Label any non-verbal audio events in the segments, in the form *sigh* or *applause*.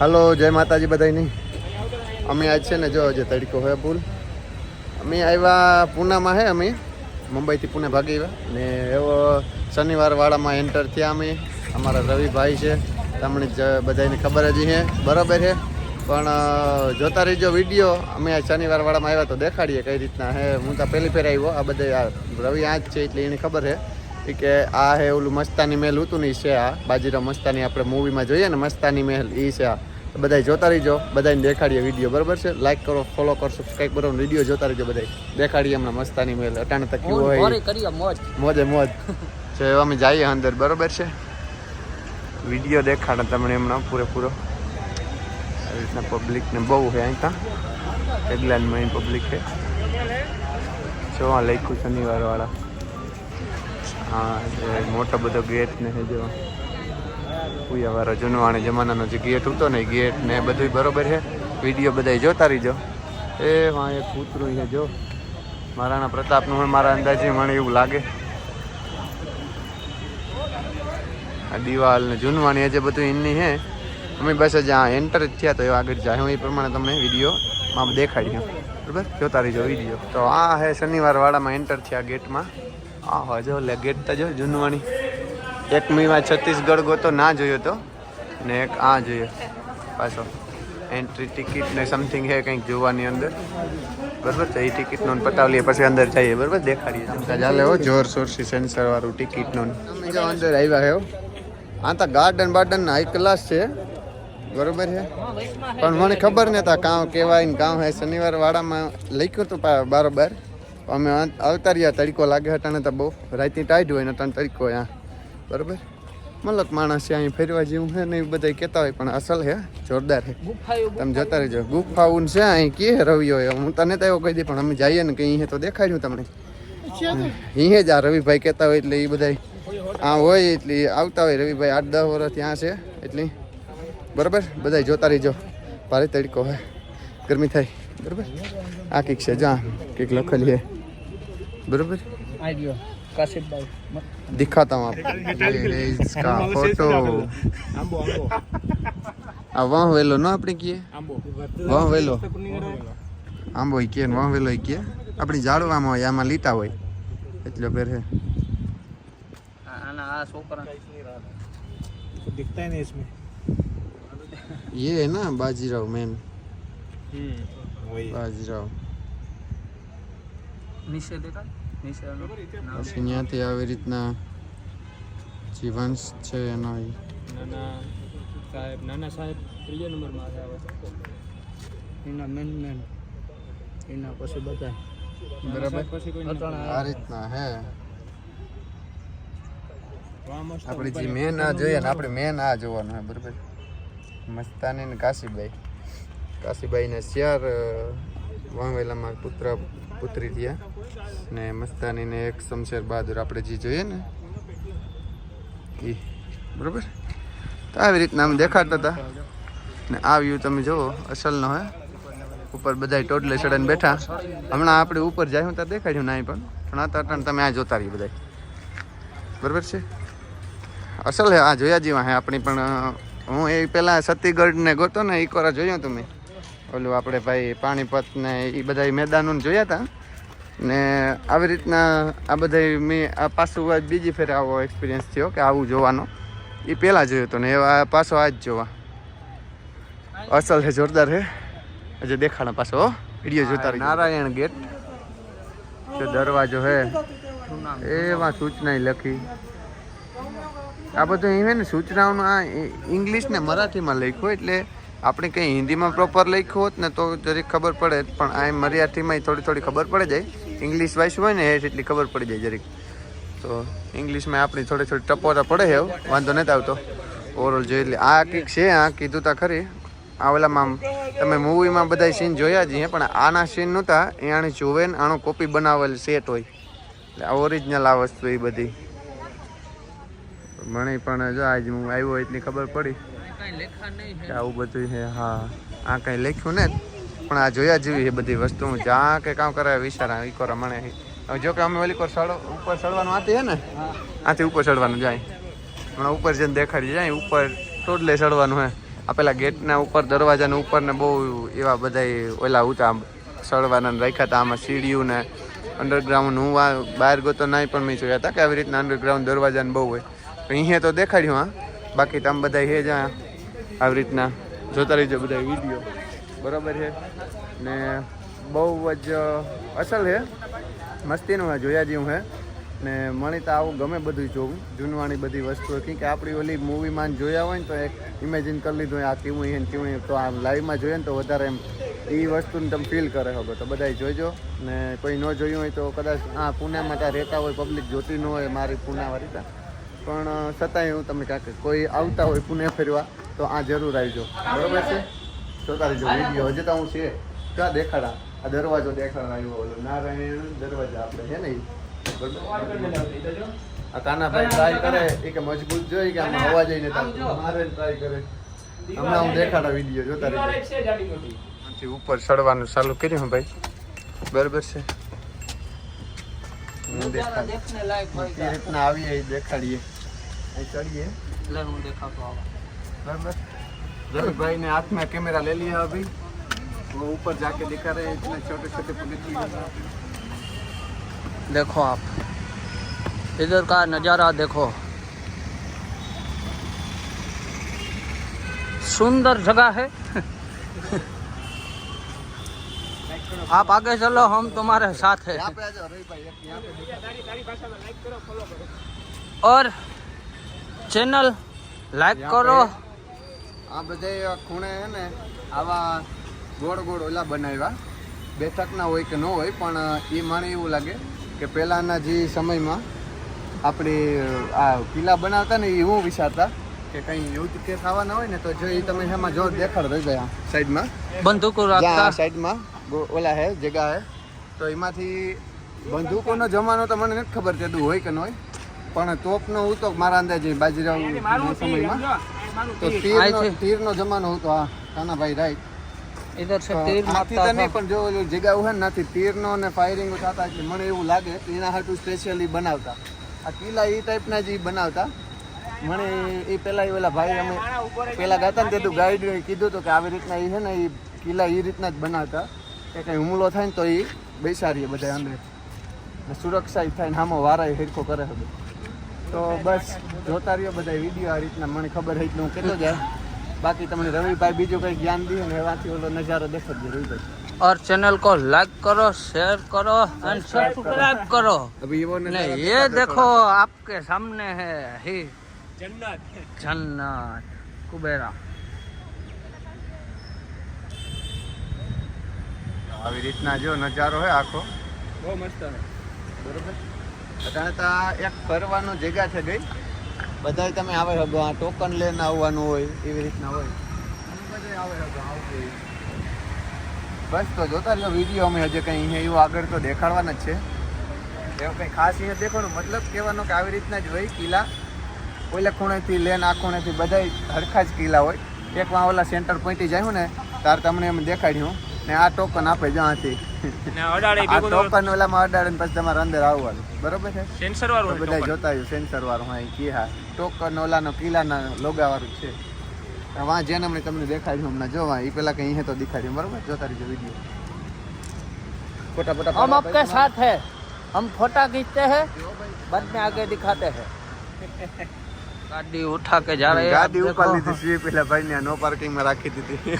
હાલો, જય માતાજી બધાની અમે આજ છે ને જો જે તડકો હોય પુલ અમે આવ્યા પૂનામાં હે અમે. મુંબઈથી પુણે ભાગી આવ્યા. ને એવો શનિવાર વાળામાં એન્ટર થયા અમે. અમારા રવિભાઈ છે. તમને જ બધાને ખબર જ છે બરાબર છે પણ જોતા રહીજો વીડિયો. અમે આ શનિવાર વાળામાં આવ્યા તો દેખાડીએ કઈ રીતના હે. હું તો પહેલી ફેર આવ્યો. આ બધે રવિ આ જ છે એટલે એને ખબર છે કે આ હે ઓલું મસ્તાની મહેલ હતું ને એ છે આ. બાજીરાવ મસ્તાની આપણે મૂવીમાં જોઈએ ને, મસ્તાની મહેલ. એ છે આ. બધા જોતા રહીજો. બધાને દેખાડીએ વીડિયો બરાબર છે? લાઈક કરો ફોલો કરો સબસ્ક્રાઈબ કરો વીડિયો જોતા રહીજો બધા દેખાડીએ હમણાં મસ્તાની મેલ અટાણે તક હોય. મોજ. મોજે છે અમે જઈએ અંદર બરોબર છે? વીડિયો દેખાડે તમને હમણાં પૂરેપૂરો. આવી રીતના પબ્લિકને બહુ છે અહીં ત્યાં હેડલાઇનમાં પબ્લિક છે. જોવા લખ્યું શનિવાર વાળા હા મોટો બધો ગેટ ને છે જો પૂયાવાળો જૂનવાણી જમાનાનો જે ગેટ હતો ને ગેટ ને બધું બરોબર છે. વીડિયો બધા જોતા રહીજો એ હા એક કૂતરું છે જો. મહારાણા પ્રતાપનું હોય મારા અંદાજે મને એવું લાગે. આ દિવાલ ને જૂનવાણી જે બધું એની છે અમે બસ જ્યાં એન્ટર થયા તો એ આગળ જાય. હું એ પ્રમાણે તમને વિડીયોમાં દેખાડીએ બરાબર? જોતા રહીજો વીડિયો. તો આ હે શનિવાર વાળામાં એન્ટર થયા ગેટમાં. આ હોય જો એટલે ગેટ તો જો જૂનવાણી. એક મીમાં છત્તીસગઢ ગોતો ના જોયો તો ને એક આ જોયો. પાછો એન્ટ્રી ટિકિટ ને સમથિંગ છે કંઈક જોવાની અંદર. બરાબર? તો એ ટિકિટનો પતાવી પછી અંદર જઈએ બરાબર? દેખાડીએ. ચાલે હો જોર સોરસી સેન્સર વાળું ટિકિટનો નોન અંદર આવ્યા હે હો. આ તો ગાર્ડન બાર્ડન હાઈ ક્લાસ છે. બરોબર છે? પણ મને ખબર નતા કાં કહેવાય ને કાં હે. શનિવાર વાળામાં લખ્યું હતું પા- અમે રહ્યા તડકો લાગે હટાને તો બહુ. રાતની ટાઈટ હોય ને અટાણે તડકો આ બરોબર? મલક માણસ છે અહીં ફેરવા જેવું છે ને એ બધા કહેતા હોય પણ અસલ છે જોરદાર છે. ગુફાયું તમે જતા રહેજો. ગુફાઉન છે અહીં કે રવિયો હોય? હું તને તો એવો કહી દઈ પણ અમે જઈએ ને કે અહીં તો દેખાડ્યું તમને. અહીં જ આ રવિભાઈ કહેતા હોય એટલે એ બધા આ હોય એટલે આવતા હોય. રવિભાઈ આઠ દસ વર્ષ ત્યાં છે એટલે બરાબર? બધા જોતા રહેજો. ભારે તડકો હોય ગરમી થાય. બરાબર? આ કંઈક છે જા કંઈક લખેલી છે બરાબર? આઈડિયો કાશીફભાઈ दिखाता हूँ आपको ये है इसका फोटो આ વાહ વેલો ન આપણે કીએ વાહ વેલો આંબો ઈ કે વાહ વેલો ઈ કે આપણી ઝાડવામાં હોય આમાં લીટા હોય એટલે ફેર હે આના આ છોકરા दिखता ही नहीं इसमें ये है ना बाजीराव मैन वही બાજીરાવ નીચે પછી ત્યાંથી આવી રીતના જીવંશ છે એનો સાહેબ નાના સાહેબ ત્રીજા નંબરમાં આવે એના મેન મેન એના પછી બધા. બરાબર. આ રીતના હે. આપણે જે મેન આ જોઈએ ને આપણે મેન આ જોવાનું હોય બરાબર. મસ્તાની ને કાશીબાઈ. કાશીબાઈને શિયાર વાવેલામાં પુત્ર પુત્રી થયા. ને મસ્તાની ને એક શમશેર બહાદુર આપણે જે જોઈએ ને એ બરાબર? તો આવી રીતના અમે દેખાડતા હતા. ને આ વ્યૂ તમે જુઓ, અસલનો હે. ઉપર બધા ટોટલે ચડાઈને બેઠા. હમણાં આપણે ઉપર જાય તો દેખાડ્યું નાય પણ પણ આ તો તમે આ જોતા રહી બધા બરાબર છે? અસલ હે, આ જોયા જેવા હે આપણી પણ હું એ પેલા સતીગઢને ગોતો ને ઇકોરા જોયો તમે? ઓલું આપણે ભાઈ પાણીપત ને એ બધા મેદાનો જોયા હતા ને આવી રીતના આ બધા મેં આ પાછું બીજી ફેર આવો એક્સપિરિયન્સ થયો કે આવું જોવાનો. એ પહેલાં જોયો હતો ને એવા પાછો જ જોવા. અસલ છે જોરદાર છે હજુ દેખાડો પાછો હો. વીડિયો જોતા નારાયણ ગેટ. જો દરવાજો હે. નામ એમાં સૂચના લખી. આ બધું એ છે ને સૂચનાઓનું આ ઇંગ્લિશ ને મરાઠીમાં લખ્યું એટલે આપણે કંઈ હિન્દીમાં પ્રોપર લખ્યું હોત ને તો જરીક ખબર પડે પણ આ મરાઠીમાં થોડી થોડી ખબર પડે જાય. ઇંગ્લિશ વાંચ્યું હોય ને એટલી ખબર પડી જાય જરીક. તો ઇંગ્લિશમાં આપણી થોડી થોડી ટપોરા પડે છે વાંધો નથી આવતો. ઓવરઓલ જોઈ એટલે. આ કંઈક છે, આ કીધું તા ખરી. આ ઓલામાં તમે મૂવીમાં બધા સીન જોયા જ પણ આના સીન નહોતા એ આને જોવે ને આનો કોપી બનાવેલ સેટ હોય. એટલે આ ઓરિજિનલ આ વસ્તુ એ બધી. મને પણ જો આજ હું આવ્યો એટલી ખબર પડી. આવું બધું છે, હા. આ કંઈ લખ્યું ને? પણ આ જોયા જેવી છે બધી વસ્તુ. જ્યાં કે કામ કરે, વિચાર ઈ કરો મને જો કે અમે ઓલી કોર સડો ઉપર ચડવાનું આથી છે ને? આથી ઉપર ચડવાનું જાય. હમણાં ઉપર જઈને દેખાડી જાય, ઉપર ટોટલે ચડવાનું હે. આ પેલા ગેટના ઉપર, દરવાજાના ઉપર ને બહુ એવા બધા ઓલા ઉતા સળવાના રાખ્યા હતા આમાં સીડીયું ને અંડરગ્રાઉન્ડ હું બહાર ગયો તો નહીં પણ મેં જોયા હતા કે આવી રીતના અંડરગ્રાઉન્ડ દરવાજાને બહુ હોય. તો અહીંયા તો દેખાડ્યું, હા. બાકી તમે બધા હે જ આવી રીતના. જોતા રહીજો બધા વીડિયો. બરાબર છે. ને બહુ જ અસલ છે. મસ્તીનું હે જોયા જેવું હે ને મને તો આવું ગમે બધું જોવું. જૂનવાણી બધી વસ્તુઓ. કેમ કે આપણી ઓલી મૂવીમાં જોયા હોય ને તો એક ઇમેજિન કરી લીધું હોય, આ કેવું છે ને કેવું છે. તો આ લાઈવમાં જોઈએ ને તો વધારે એમ એ વસ્તુને તમે ફીલ કરે હવે તો બધા જોઈજો ને કોઈ ન જોયું હોય તો કદાચ આ પૂનામાં ત્યાં રહેતા હોય પબ્લિક જોતી ન હોય મારી પુનાવાળી ત્યાં પણ છતાંય હું તમને કાંઈક કોઈ આવતા હોય પુણે ફેરવા તો આ જરૂર આવજો. બરાબર છે? જોતા જો વીડિયો હજી તો હું છે. ક્યાં દેખાડા? આ દરવાજો દેખાડવા આવ્યો ઓલો નારાયણ દરવાજા આપણે છે ને આ કાનાભાઈ ટ્રાય કરે એ કે મજબૂત જોઈ કે આમાં અવાજ નહીં મારે ટ્રાય કરે. હમણાં હું દેખાડા વીડિયો જોતા રહેજો ઉપર ચડવાનું ચાલુ કર્યું ભાઈ. બરાબર છે. હું દેખાડ રીતના આવીએ દેખાડીએ. ચડીએ. એટલે હું દેખાતો આવા. બરાબર? रवि भाई ने हाथ में कैमरा ले लिया अभी। वो ऊपर जाके दिखा रहे हैं इतने छोटे छोटे पुलिस देखो आप। इधर का नज़ारा देखो। सुंदर जगह है। *laughs* आप आगे चलो हम तुम्हारे साथ हैं। और चैनल लाइक करो। આ બધા ખૂણે હે ને આવા ગોળ ગોળ ઓલા બનાવ્યા. બેઠકના હોય કે ન હોય પણ એ મને એવું લાગે કે પહેલાંના જે સમયમાં આપણે આ કિલ્લા બનાવતા ને એ એવું વિચારતા કે કંઈ યુદ્ધ કે થવાના હોય ને તો જો એ તમે એમાં જો દેખાડતો ગયા સાઈડમાં. બંદૂકો સાઈડમાં ઓલા હે જગા હે તો એમાંથી બંદૂકોનો જમાનો તો મને નથી ખબર તેટલું હોય કે ન હોય. પણ તોપનો હું તો મારા અંદાજે બાજીરાવ સમયમાં તો તીરનો તીરનો જમાનો હતો આ. કાનાભાઈ પણ જગ્યા નથી તીરનો ને ફાયરિંગ થતા મને એવું લાગે એના હાટુ સ્પેશિયલી બનાવતા. કિલ્લા એ ટાઈપના એ બનાવતા. મને એ પેલા એ પેલા ભાઈ અમે પેલા ગાતા ને તે ગાઈડ કીધું હતું કે આવી રીતના એ એ કિલ્લા એ રીતના જ બનાવતા. કે કઈ હુમલો થાય ને તો એ બેસાડીએ બધા અંદર. સુરક્ષા થાય ને આમાં વારા હેરખો કરે બધું તો બસ જોતા રહ્યો બધા વિડીયો આ રીતના મને ખબર હોય એટલે હું કહેતો જાય બાકી તમને રવિભાઈ બીજું કંઈ જ્ઞાન દે ને એવાથી ઓલો નજારો દેખાડજો રવિભાઈ और चैनल को लाइक करो शेयर करो एंड सब्सक्राइब करो अभी वो नहीं ये देखो आपके सामने है ही જન્નત जन्नत कुबेरा આવી રીતના જો નજારો હે આખો બહુ મસ્ત છે બરોબર અત્યારે તો આ એક ફરવાનું જગ્યા છે ગઈ. બધાય તમે આવે શકો, આ ટોકન લઈને આવવાનું હોય, એવી રીતના હોય. બધાય આવે બસ તો જોતા રહ્યો વીડિયો અમે હજી કંઈ અહીંયા એવું આગળ તો દેખાડવાના જ છે. એવું કંઈ ખાસ અહીંયા દેખવાનું મતલબ કહેવાનો કે આવી રીતના જ હોય કિલ્લા. ઓલા ખૂણેથી લેન આ ખૂણેથી બધાય હરખા જ કિલ્લા હોય. એકમાં ઓલા સેન્ટર પોઈન્ટે જાય ને, તાર તમને એમ દેખાડ્યું. ને આ ટોકન આપે જ્યાંથી ને અડાડે આ ટોકન ઓલામાં અડાડે ને પછી તમારે અંદર આવવાનું બરોબર છે સેન્સર તો વાળું બધા જોતા આવ્યું સેન્સર વાળું હા ઈ કી હા ટોકન ઓલાનો કિલ્લાના લોગા વાળું છે વાં જેને હમણાં તમને દેખાડ્યું હમણાં જો વાં એ પેલા કઈ અહીંયા તો દેખાડ્યું બરોબર જોતા રહીજો વિડીયો ફોટા ફોટા हम आपके साथ है हम फोटा खींचते हैं बाद में आगे दिखाते हैं गाड़ी उठा के जा रहे हैं आप ગાડી ઉપર देखो। લીધી છે પેલા ભાઈ ને નો પાર્કિંગ માં રાખી દીધી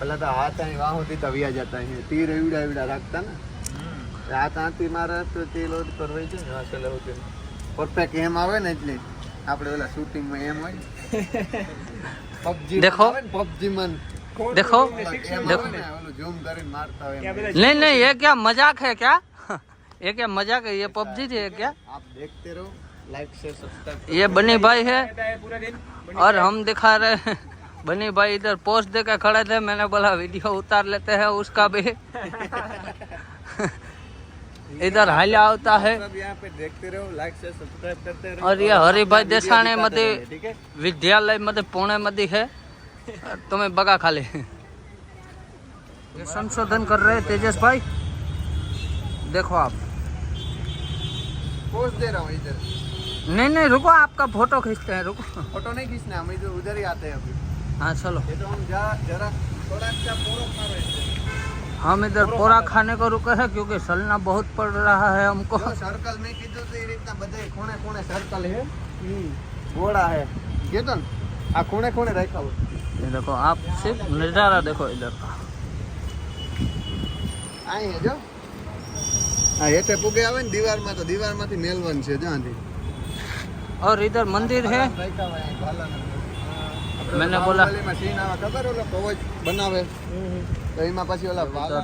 પેલા તો હાથ અહીં વાહો દીધા વ્યા જતા અહીં તીર એવડા એવડા રાખતા ને હાથ આથી મારે તો તે લોડ કરવાય છે ને હાથે લેવું પરફેક્ટ એમ આવે ને એટલે આપણે ઓલા શૂટિંગમાં એમ હોય પબજી દેખો. પબજી મન देखो એમ देखो આવે ને ઓલું ઝૂમ કરીને મારતા હોય ત્યાં એમ. બધા नहीं नहीं ये क्या मजाक है क्या ये क्या मजाक है ये पबजी थी है क्या આપ देखते रहो लाइक शेयर सब्सक्राइब ये बनी भाई है रहता है पूरा दिन और हम दिखा रहे हैं बनी भाई इधर पोस्ट दे के खड़े थे मैंने बोला वीडियो उतार लेते हैं उसका भी. *laughs* इधर हालिया होता है। पे देखते रहो लाइक से सब्सक्राइब करते रहो। और ये वीडियो देसाणे दिखाते मध्ये विद्यालय मध्ये पुणे मध्ये है। तुम्हें बगा खाली। ये संशोधन कर रहे तेजस भाई। देखो आप। पोस्ट दे रहा हूँ इधर। नहीं नहीं रुको आपका फ़ोटो खींचते हैं रुको। फ़ोटो नहीं खींचना हम इधर उधर ही आते हैं अभी। हाँ चलो ये तो हम जरा जरा थोड़ा सा पूरा खा रहे थे हम इधर पोरा खाने को रुके हैं क्योंकि चलना बहुत पड़ रहा है हमको જો સર્કલ મેં કીધું તો એ રીતના બધે ખૂણે ખૂણે સર્કલ છે ગોળા છે કેતન આ ખૂણે ખૂણે રાખ્યા હોય ये देखो आप सिर्फ नज़ारा देखो इधर का અહીં છે જો આ હેઠે પૂગે આવે ને દીવારમાં તો દીવારમાંથી મેલવન છે જ્યાંથી और इधर मंदिर है રાખ્યા હોય અહીં ભાલાના. આપણે मैंने ઓલા बोला બાહુબલીમાં scene આવે ખબર ઓલો કવચ બનાવે તો એમાં પછી ઓલા ભાલા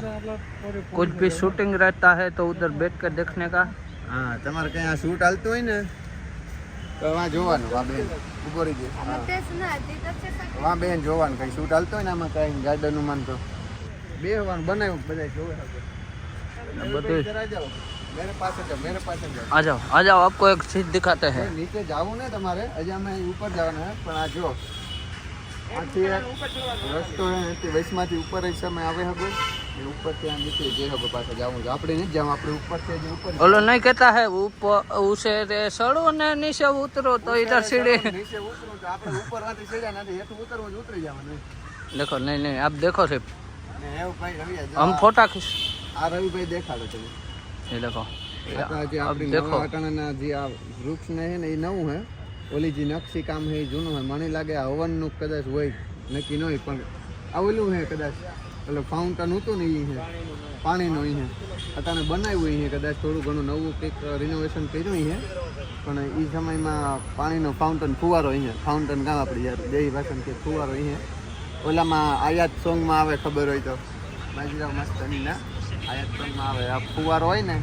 कुछ भी शूटिंग रहता है तो उधर बैठ कर देखने का હા તમારે કઈ આ શૂટ હાલતું હોય ને તો વાં જોવાનું વાં બેન ઉભો રહી જાય હા. વાં બેન જોવાનું કઈ શૂટ હાલતો હોય ને આમાં કઈ ગાર્ડન માં તો બે હોવાનું બનાવ્યું બધા જોવે બધું इधर आ जाओ मेरे पास आ जाओ मेरे पास आ जाओ आ जाओ आ जाओ आपको एक चीज दिखाते हैं એ નીચે જાવું ને તમારે હજી અમે ઉપર જવાના હે પણ આ જો આથી રસ્તો વૈશમાંથી ઉપર જ સમય આવે હવે એ ઉપર ત્યાં નીકળી જે પાસે જવું છે. આપણે નહીં જવું આપણે ઉપર છે ઉપર ઓલો નહીં કહેતા હે ઉપર ઉસે સડો ને નીચે ઉતરો તો ઇધર સીડે. નીચે ઉતરો આપણે ઉપર વાથી સીડા નથી હેઠું ઉતરવું નહીં નહીં આપ દેખો છે હમ ફોટા ખીસ આ રવિભાઈ દેખાડો તમે એ જે આપણે નવા આટાણાના જે આ વૃક્ષ ને એ નવું હે. ઓલી જે નકશી કામ છે એ જૂનું હોય મને લાગે આ હવનનું કદાચ હોય, નક્કી ન હોય પણ આ ઓલું હે કદાચ. એટલે ફાઉન્ટન હતું ને એ છે પાણીનું એ છે અત્યારે બનાવ્યું એ કદાચ થોડું ઘણું નવું કંઈક રિનોવેશન કર્યું છે પણ એ સમયમાં પાણીનો ફાઉન્ટન ફુવારો અહીંયા ફાઉન્ટન ગામ આપણે યાર જય ભાષણ કે ફુવારો અહીં છે ઓલામાં આયાત સોંગમાં આવે, ખબર હોય તો. બાજીરાવ મસ્તનીના આયાત સોંગમાં આવે. આ ફુવારો હોય ને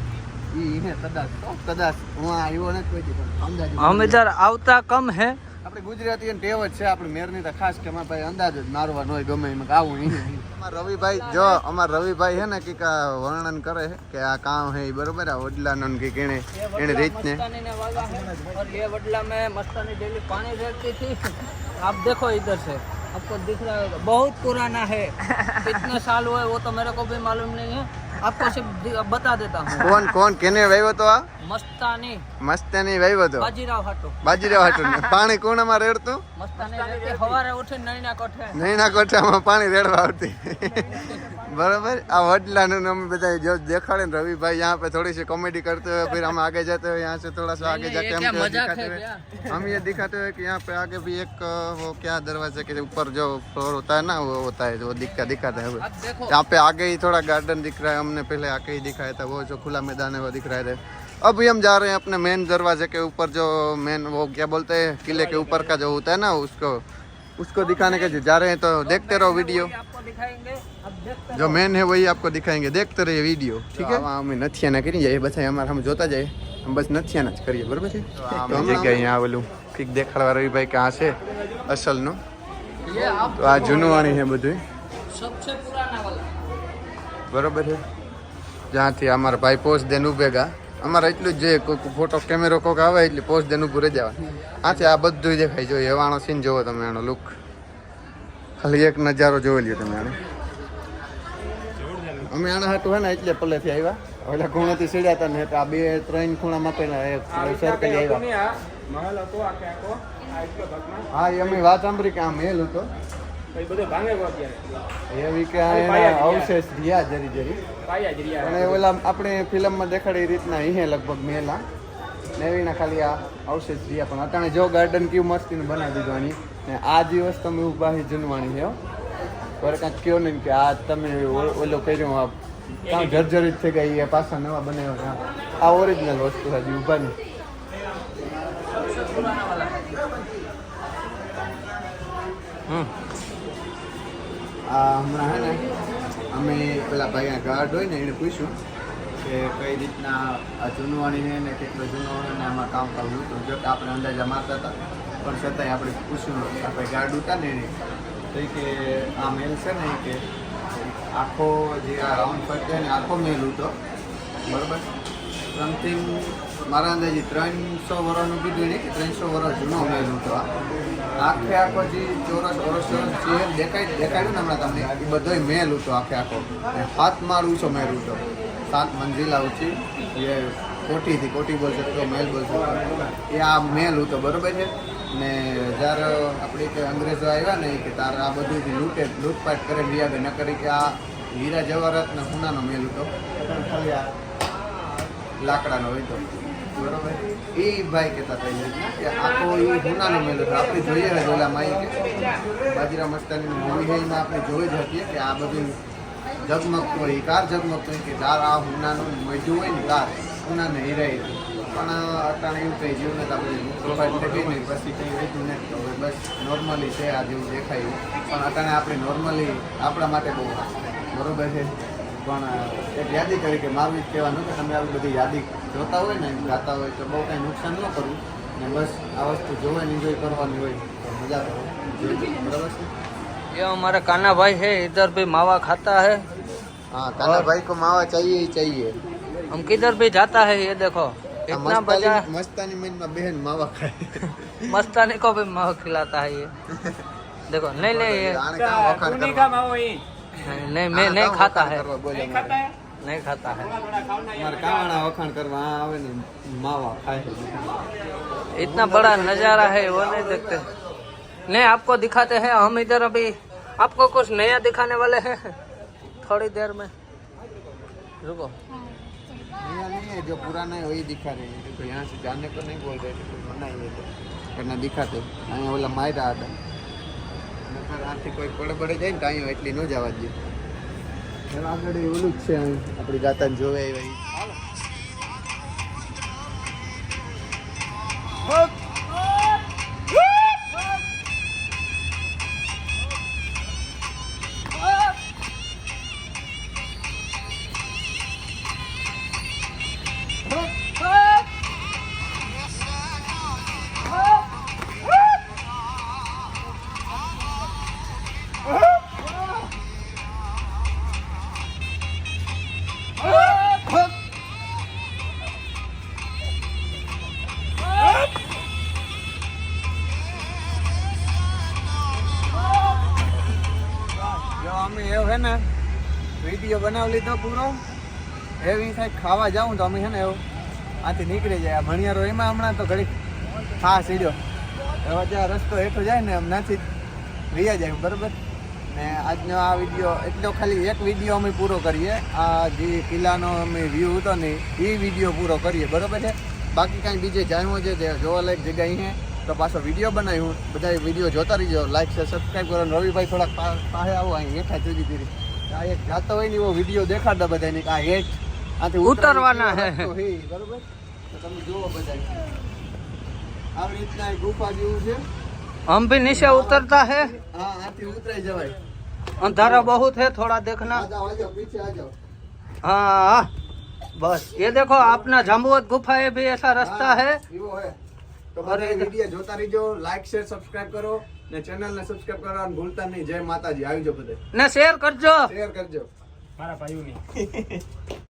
અમે તાર આવતા કમ હે. આપણે ગુજરાતી ટેવ જ છે આપણે મેરની તો ખાસ કે અમારે ભાઈ અંદાજ જ મારવાનો હોય ગમે એમ આવું અમારા રવિભાઈ જો અમારા રવિભાઈ હે ને કે વર્ણન કરે છે કે આ કામ હે બરોબર આ વડલાનો કે કેણે એને રીત ને એ વડલા મે મસ્તાની ડેલી પાણી રેડતી થી આપ દેખો ઇધર છે આપકો દિખ રહા હોगा बहुत पुराना है कितने साल हुए वो तो मेरे को भी मालूम नहीं है आपको सिर्फ बता देता हूँ कौन कौन कहने वाले तो आ મસ્તાની મસ્તાની વહીવટો બાજીરાવ હાટુ. બાજીરાવ હાટુ પાણી કોણામાં રેડતું? મસ્તાની સવારે ઉઠી નૈણા કોઠે. નૈણા કોઠામાં પાણી રેડવા આવતી. બરાબર? આ વડલાનું નામ બધા જો દેખાડે ને રવિભાઈ યહાં પે થોડી સી કોમેડી કરતો હોય ફિર હમ આગે જાતે હોય યહાં સે થોડા सा आगे जाके हम दिखाते हुए हम ये दिखाते हुए कि આગે पे आगे भी एक वो क्या दरवाजा के ऊपर जो फ्लोर होता है ना वो होता है वो दिखता दिखाता है यहाँ पे आगे ही थोड़ा गार्डन दिख रहा है हमने पहले आके ही दिखाया था वो जो खुला अभी हम जा रहे हैं अपने मेन दरवाजे के ऊपर जो मेन वो क्या बोलते हैं किले के ऊपर का जो होता है ना उसको उसको दिखाने के लिए जा रहे हैं तो देखते रहो वीडियो आपको दिखाएंगे अब देखते जो मेन है वही आपको दिखाएंगे देखते रहिए वीडियो ठीक है અમે નથિયાના કરી જઈએ બધા અમારે સામે જોતા જઈએ અમે બસ નથિયાના જ કરીએ બરોબર છે તો અમે જગ્યાએ અહીંયા આવેલું કંઈક દેખાડવા રવિભાઈ કે આ છે અસલનું ये आप તો આ જૂનવાણી છે બધું सबसे पुराना वाला બરોબર છે જ્યાંથી અમારા ભાઈ પોસ્ટ દેન ઉભેગા અમારે એટલું જ જોઈએ કોઈક ફોટો કેમેરો કોઈક આવે એટલે પોસ્ટ દેન પૂરે જવા આથી આ બધું દેખાય. જોઈએ એવાણો સીન જોવો તમે એનો લુક ખાલી એક નજારો જોઈ લ્યો તમે આને. અમે આના હાટું હે ને એટલે પલેથી આવ્યા એટલે ખૂણેથી સીડ્યા હતા ને આ બે ત્રણ ખૂણામાં પહેલા એક સર્કલ આવ્યા હા. એ અમે વાત સાંભળી કે આ મેલ હતો. અવશેષ રહ્યા. જરી જરી. અને ઓલા આપણે ફિલ્મમાં દેખાડી રીતના અહીં લગભગ મેલા. નેવીના ખાલી આ અવશેષ રહ્યા પણ અટાણે જો ગાર્ડન કેવું મસ્તીનું બનાવી દીધું ને આ દિવસ તમે ઉભાહી જનવાણી છે પર કાંઈક કહો નહીં કે આ તમે ઓલો કર્યો આ કાં જર્જરિત થઈ ગઈ એ પાછા નવા બનાવ્યો આ ઓરિજિનલ વસ્તુ હજી ઉભાની હમ. હમણાં હે ને, અમે પેલા ભાઈ ગાર્ડ હોય ને એને પૂછ્યું કે કઈ રીતના આ જૂનવાણી ને કેટલો જૂનો ને આમાં કામ કરવું તો જો કે આપણે અંદાજા મારતા હતા, પણ છતાંય આપણે પૂછ્યું આપણે ગાર્ડ હતા ને એને તો કે આ મેલ છે ને કે આખો જે આ રાઉન્ડ ફરતે ને આખો મેલ હતો બરાબર? સમથિંગ મારા અંદાજે ત્રણસો વર્ષનું કીધું નહીં કે ત્રણસો વર્ષ જૂનો મેલ હતો આ. આખે આખો જે ચોરસ ઓરસ ચોરસ જે દેખાય દેખાડ્યું ને હમણાં તમને, એ બધોય મેલ હતો આખે આખો. અને સાત માળ ઊંચો મેલ હતો સાત મંજિલા ઊંચી એ કોટીથી કોટી બોલ શકતો મેલ બોલ શકતો એ આ મેલ હતો બરોબર છે? ને જ્યારે આપણે કે અંગ્રેજો આવ્યા ને કે તારે આ બધું લૂંટે, લૂંટપાટ કરે કે ન કરી કે આ હીરા જવાહરાત ને સોનાનો મેલ હતો લાકડાનો હોય તો. બરોબર? એ ભાઈ કહેતા થઈ કે આખો એ હુનાનો મેળો છે. આપણે જોઈએ જ ઓલા માઈ કે બાજીરા મસ્તાની મૂવી છે, એમાં આપણે જોઈ જ હતી કે આ બધું ઝગમગતું હોય. કાર ઝગમગતું હોય કે તાર આ હુનાનું મજ્યું હોય ને કાર હુનાને હીરાય પણ અટાણે એવું કંઈ જેવું નથી આપણે પ્રોફાઇલ થઈ નહીં પછી કંઈ વેચ્યું નથી. તો બસ નોર્મલી છે, આ જેવું દેખાય પણ અટાણે આપણે નોર્મલી આપણા માટે બહુ બરોબર છે? પણ એક યાદી કરી કે મારું જ કહેવાનું કે તમે આવી બધી યાદી જોતા હોય ને ગાતા હોય તો બહુ કાંઈ નુકસાન ન કરવું ને બસ આ વસ્તુ જોવાની એન્જોય કરવાની હોય તો મજા કરો જોજો. બરાબર છે ये हमारे कान्हा भाई है इधर भी मावा खाता है હા કાના ભાઈ કો માવા ચાહીએ ही चाहिए हम किधर भी जाता है ये देखो આ इतना बजा મસ્તાની મસ્તાની મનમાં બહેન માવા ખાય मस्तानी को भी मावा खिलाता है ये देखो नहीं नहीं ये આને કામ વખાણ તું નહીં કરવા કામ આવો ઈ नहीं नहीं मैं આને नहीं કામ खाता વખાણ है કરવા બોલે નહીં મારે. ખાતા હે? नहीं खाता है થોડા થોડા ખાવના મારે કાવાના વખાણ કરવા આ આવે ને માવા ખાય इतना बड़ा नजारा है वो नहीं देखते नहीं आपको दिखाते हैं हम इधर अभी आपको कुछ नया दिखाने वाले हैं थोड़ी देर में रुको नया नहीं है जो पुराना है वही दिखा रहे हैं देखो यहाँ से जाने को नहीं बोल रहे थे कुछ मना ही है तो करना दिखाते અહીંયા ઓલા માર્યા હતા નકર આથી કોઈ પડે પડે જાય ને ટાઈમ એટલી ન જવા દે આગળ એવું જ છે આપણી ગાતા જોવે એવા. વીડિયો બનાવી લીધો પૂરો. એવી સાહેબ ખાવા જાઉં તો અમે છે ને એવું આથી નીકળી જાય. ભણિયારો એમાં હમણાં તો ઘડી હા સીડ્યો હવે ત્યાં રસ્તો હેઠો જાય ને એમ નાથી રહ્યા જાય, બરાબર? ને આજનો આ વીડિયો એટલો ખાલી એક વીડિયો અમે પૂરો કરીએ. આ જે કિલ્લાનો અમે વ્યૂ હતો ને, એ વીડિયો પૂરો કરીએ, બરાબર છે? બાકી કાંઈ બીજે જાણવું છે તે જોવાલાયક જગ્યા અહીં તો પાછો વીડિયો બનાવ્યું. બધા વીડિયો જોતા રહીજો. લાઈક છે સબસ્ક્રાઈબ કરો. રવિભાઈ થોડાક પાસે આવો અહીં. હેઠા જુદી જુદી આ એક જાતો હોય ને એવો વિડીયો દેખાડતા બધાને કે આ હેઠ આથી ઉતરવાના હે. રસ્તો હે, બરોબર તો તમે જુઓ બધા આવી રીતના એક ગુફા જેવું છે हम भी नीचे उतरता है હા આથી ઉતરાઈ જવાય अंधारा बहुत है थोड़ा देखना આ જાઓ આ જાઓ પીછે આ જાઓ हाँ बस ये देखो अपना जाम्बुवत गुफा है भी ऐसा रास्ता હા, है એવો હે તો અરે બધા એ તો- વિડીયો જોતા રહીજો લાઈક શેર સબસ્ક્રાઇબ કરો ને ચેનલ ને સબસ્ક્રાઇબ કરવાનું ભૂલતા નહીં. જય માતાજી. આવજો બધે. ને શેર કરજો. શેર કરજો. મારા ભાઈઓની.